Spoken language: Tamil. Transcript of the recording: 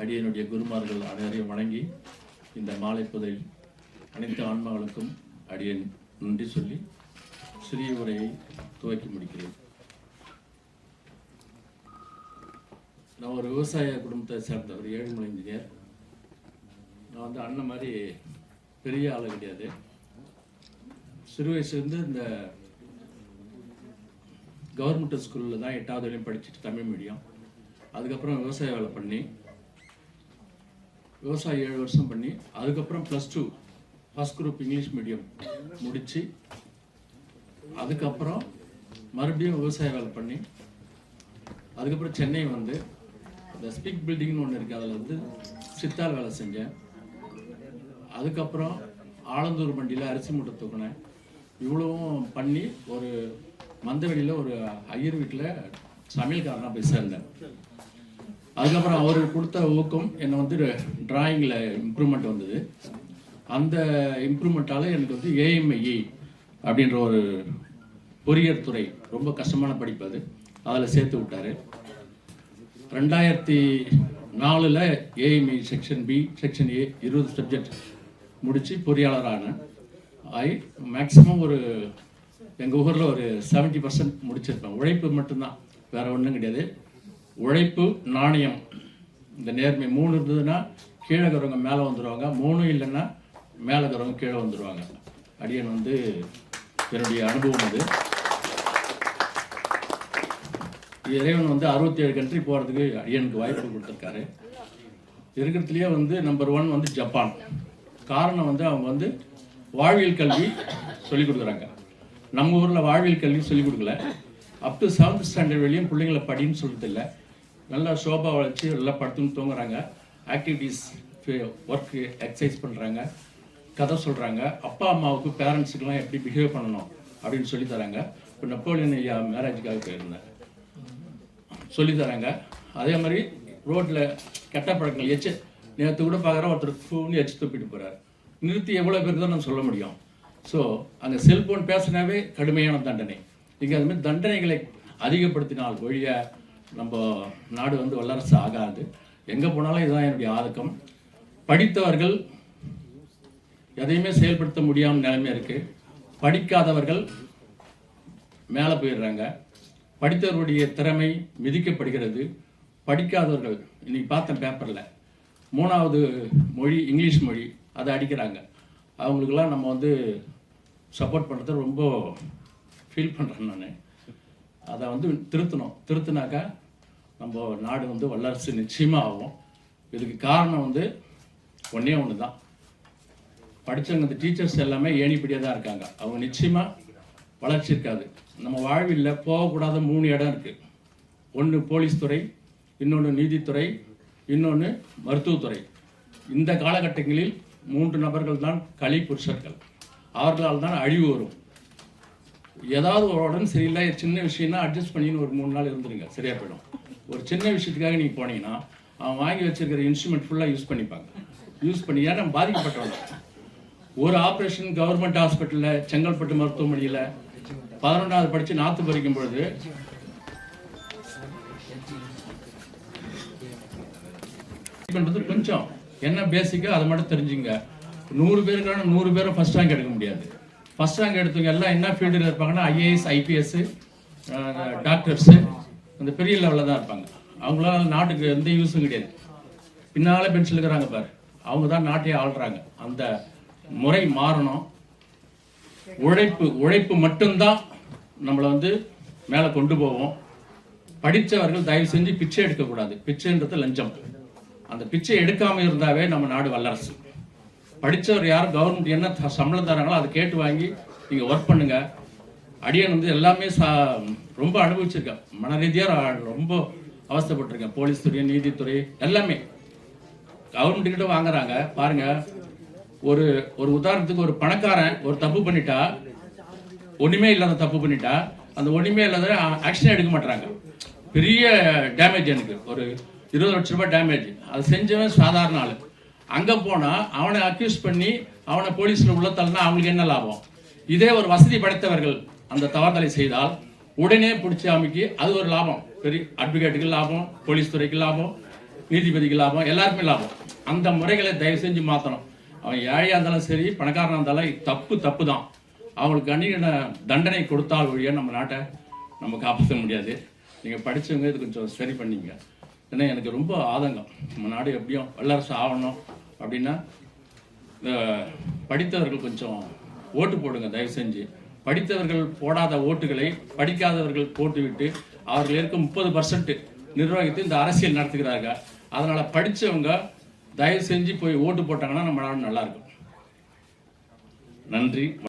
அடியனுடைய குருமார்கள் அனைவரையும் வணங்கி இந்த மாலை புதையில் அனைத்து ஆன்மாக்களுக்கும் அடியன் நன்றி சொல்லி சிறிய உரையை துவக்கி முடிக்கிறேன். நான் ஒரு விவசாய குடும்பத்தை சேர்ந்த ஒரு ஏழுமலை இன்ஜினியர். நான் வந்து அண்ணன் மாதிரி பெரிய ஆள் கிடையாது. சிறு வயசுலேருந்து இந்த கவர்மெண்ட் ஸ்கூலில் தான் எட்டாவது வரையும் படிச்சுட்டு தமிழ் மீடியம் அதுக்கப்புறம் விவசாய வேலை பண்ணி விவசாயம் ஏழு வருஷம் பண்ணி அதுக்கப்புறம் plus two first group English medium முடித்து அதுக்கப்புறம் மறுபடியும் விவசாய வேலை பண்ணி அதுக்கப்புறம் சென்னை வந்து இந்த ஸ்பீக் பில்டிங்னு ஒன்று இருக்குது அதில் வந்து சித்தால் வேலை செஞ்சேன். அதுக்கப்புறம் ஆலந்தூர் மண்டியில் அரிசி மூட்டை தூக்கினேன். இவ்வளவும் பண்ணி ஒரு மந்தவெளியில் ஒரு ஐயர் வீட்டில் சமையல்காரனாக போய் சேர்ந்தேன். அதுக்கப்புறம் அவர் கொடுத்த ஊக்கம் என்னை வந்து டிராயிங்கில் இம்ப்ரூவ்மெண்ட் வந்தது. அந்த இம்ப்ரூவ்மெண்ட்டால் எனக்கு வந்து ஏஎம்ஐஇ அப்படின்ற ஒரு பொறியியல் துறை ரொம்ப கஷ்டமான படிப்பு அது. அதில் சேர்த்து விட்டார். ரெண்டாயிரத்தி நாலில் AME section B section A இருபது சப்ஜெக்ட் முடித்து பொறியாளர் ஆனேன் ஐ மேக்ஸிமம் ஒரு எங்கள் ஊரில் ஒரு 70% பர்சன்ட் முடிச்சிருப்பேன். உழைப்பு மட்டும்தான். வேறு ஒன்றும் கிடையாது. உழைப்பு நாணயம். இந்த நேர்மை மூணு இருந்ததுன்னா கீழே இருக்கிறவங்க மேலே வந்துடுவாங்க மூணும் இல்லைன்னா மேலே இருக்கிறவங்க கீழே வந்துடுவாங்க அடியன் வந்து என்னுடைய அனுபவம் அது. இறைவன் வந்து அறுபத்தி ஏழு கண்ட்ரி போகிறதுக்கு அடியனுக்கு வாய்ப்பு கொடுத்துருக்காரு. இருக்கிறதுலையே வந்து நம்பர் ஒன் வந்து ஜப்பான். காரணம் வந்து அவங்க வந்து வாழ்வியல் கல்வி சொல்லிக் கொடுக்குறாங்க. நம்ம ஊரில் வாழ்வியல் கல்வி சொல்லிக் கொடுக்கல. அப் டு செவன்த் ஸ்டாண்டர்ட் வரையும் பிள்ளைங்களை படின்னு சொல்லிட்டு இல்லை நல்லா ஷோபா வளைச்சி நல்லா படுத்துன்னு தூங்குறாங்க. ஆக்டிவிட்டீஸ் ஒர்க்கு எக்ஸசைஸ் பண்ணுறாங்க கதை சொல்கிறாங்க அப்பா அம்மாவுக்கு பேரண்ட்ஸுக்கெல்லாம் எப்படி பிஹேவ் பண்ணணும் அப்படின்னு சொல்லி தராங்க. இப்போ நெப்போலியன் ஐயா மேரேஜுக்காக போயிருந்தேன் சொல்லி தராங்க. அதே மாதிரி ரோட்டில் கெட்ட பழக்கங்கள் எச்சு நேற்று கூட பார்க்குறேன் ஒருத்தர் ஃபோன் எச்சு துப்பிட்டு போகிறார் நிறுத்தி எவ்வளோ பேர் தான் நம்ம சொல்ல முடியும். ஸோ அங்கே செல்ஃபோன் பேசினாவே கடுமையான தண்டனை. இங்கே அது மாதிரி தண்டனைகளை அதிகப்படுத்தினால் ஒழிய நம்ம நாடு வந்து வல்லரசு ஆகாது. எங்கே போனாலும் இதுதான் என்னுடைய ஆதக்கம் படித்தவர்கள் எதையுமே செயல்படுத்த முடியாமல் நிலைமை இருக்குது படிக்காதவர்கள் மேலே போயிடுறாங்க. படித்தவர்களுடைய திறமை மிதிக்கப்படுகிறது. படிக்காதவர்கள் இன்னைக்கு பார்த்தேன் பேப்பரில் மூணாவது மொழி இங்கிலீஷ் மொழி அதை அடிக்கிறாங்க. அவங்களுக்கெல்லாம் நம்ம வந்து சப்போர்ட் பண்ணுறது ரொம்ப ஃபீல் பண்ணுறேன் நான். அதை வந்து திருத்தணும். திருத்தினாக்கா நம்ம நாடு வந்து வல்லரசு நிச்சயமாக ஆகும். இதுக்கு காரணம் வந்து ஒன்றே ஒன்று தான் படித்தவங்க இந்த டீச்சர்ஸ் எல்லாமே ஏணிப்படியாக தான் இருக்காங்க. அவங்க நிச்சயமாக வளர்ச்சி இருக்காது. நம்ம வாழ்வில் போகக்கூடாத மூணு இடம் இருக்குது ஒன்று போலீஸ் துறை இன்னொன்று நீதித்துறை இன்னொன்று மருத்துவத்துறை. இந்த காலகட்டங்களில் மூன்று நபர்கள் தான் களி புருஷர்கள். அவர்களால் தான் அழிவு வரும். ஏதாவது ஒரு உடம்பு சரியில்லை சின்ன விஷயம்னா அட்ஜஸ்ட் பண்ணின்னு ஒரு மூணு நாள் இருந்துருங்க. சரியா போயிடும். ஒரு சின்ன விஷயத்துக்காக நீங்கள் போனீங்கன்னா அவன் வாங்கி வச்சிருக்கிற இன்ஸ்ட்ருமெண்ட் ஃபுல்லாக யூஸ் பண்ணிப்பாங்க. யூஸ் பண்ணி ஏன்னா பாதிக்கப்பட்டவங்க. ஒரு ஆப்ரேஷன் கவர்மெண்ட் ஹாஸ்பிட்டலில் செங்கல்பட்டு மருத்துவமனையில் பதினொன்றாவது படித்து நாற்று பறிக்கும் பொழுது பண்ணுறது கொஞ்சம். என்ன பேசிக்கோ அதை மட்டும் தெரிஞ்சுங்க. நூறு பேருக்கான நூறு பேரும் ஃபஸ்ட் ரேங்க் எடுக்க முடியாது. ஃபர்ஸ்ட் ரேங்க் எடுத்தவங்க எல்லாம் என்ன ஃபீல்டில் இருப்பாங்கன்னா ஐஏஎஸ் ஐபிஎஸ் டாக்டர்ஸு அந்த பெரிய லெவலில் தான் இருப்பாங்க. அவங்களால நாட்டுக்கு எந்த யூஸும் கிடையாது. பின்னால் பென்ஷன் இருக்கிறாங்க பாரு. அவங்க தான் நாட்டையே ஆள்றாங்க. அந்த முறை மாறணும். உழைப்பு உழைப்பு மட்டும்தான் நம்மளை வந்து மேலே கொண்டு போவோம். படித்தவர்கள் தயவு செஞ்சு பிச்சை எடுக்கக்கூடாது. பிச்சைன்றது லஞ்சம். அந்த பிச்சை எடுக்காமல் இருந்தாவே நம்ம நாடு வல்லரசு. படித்தவர் யார் கவர்மெண்ட் என்ன த- சம்பளம் தராங்களோ அதை கேட்டு வாங்கி நீங்கள் ஒர்க் பண்ணுங்க. அடியன் வந்து எல்லாமே சா ரொம்ப அனுபவிச்சிருக்கேன் மன ரீதியாக ரொம்ப அவஸ்தைப்பட்டிருக்கேன் போலீஸ் துறை நீதித்துறை எல்லாமே. கவர்மெண்ட் கிட்ட வாங்குறாங்க. பாருங்க ஒரு ஒரு உதாரணத்துக்கு ஒரு பணக்காரன் ஒரு தப்பு பண்ணிட்டா ஒன்றுமே இல்லாத தப்பு பண்ணிட்டா அந்த ஒன்றுமே இல்லாத ஆக்ஷன் எடுக்க மாட்டாங்க பெரிய டேமேஜ் எனக்கு. ஒரு இருபது லட்ச ரூபாய் டேமேஜ் அது செஞ்சவன் சாதாரண ஆளு. அங்கே போனால் அவனை அக்யூஸ் பண்ணி அவனை போலீஸில் உள்ள தள்ளினா அவங்களுக்கு என்ன லாபம்? இதே ஒரு வசதி படைத்தவர்கள் அந்த தவறுதலை செய்தால் உடனே பிடிச்சி அமைக்கி அது ஒரு லாபம். பெரிய அட்வொகேட்டுக்கு லாபம் போலீஸ் துறைக்கு லாபம் நீதிபதிக்கு லாபம் எல்லாருக்குமே லாபம். அந்த முறைகளை தயவு செஞ்சு மாற்றணும் அவன் ஏழையாக இருந்தாலும் சரி பணக்காரனாக இருந்தாலும் தப்பு தப்பு தான் அவங்களுக்கு அணியின தண்டனை கொடுத்தால் ஒழிய நம்ம நாட்டை நம்ம காப்பாற்ற முடியாது. நீங்கள் படித்தவங்க இது கொஞ்சம் சரி பண்ணிங்க. ஏன்னா எனக்கு ரொம்ப ஆதங்கம். நம்ம நாடு எப்படியும் வல்லரசு ஆகணும். அப்படின்னா படித்தவர்கள் கொஞ்சம் ஓட்டு போடுங்க தயவு செஞ்சு. படித்தவர்கள் போடாத ஓட்டுகளை படிக்காதவர்கள் போட்டுவிட்டு அவர்கள் இருக்க முப்பது பர்சன்ட் நிர்வாகித்து இந்த அரசியல் நடத்துகிறார்கள். அதனால் படித்தவங்க தயவு செஞ்சு போய் ஓட்டு போட்டாங்கன்னா நம்ம நாடு நல்லா இருக்கும். நன்றி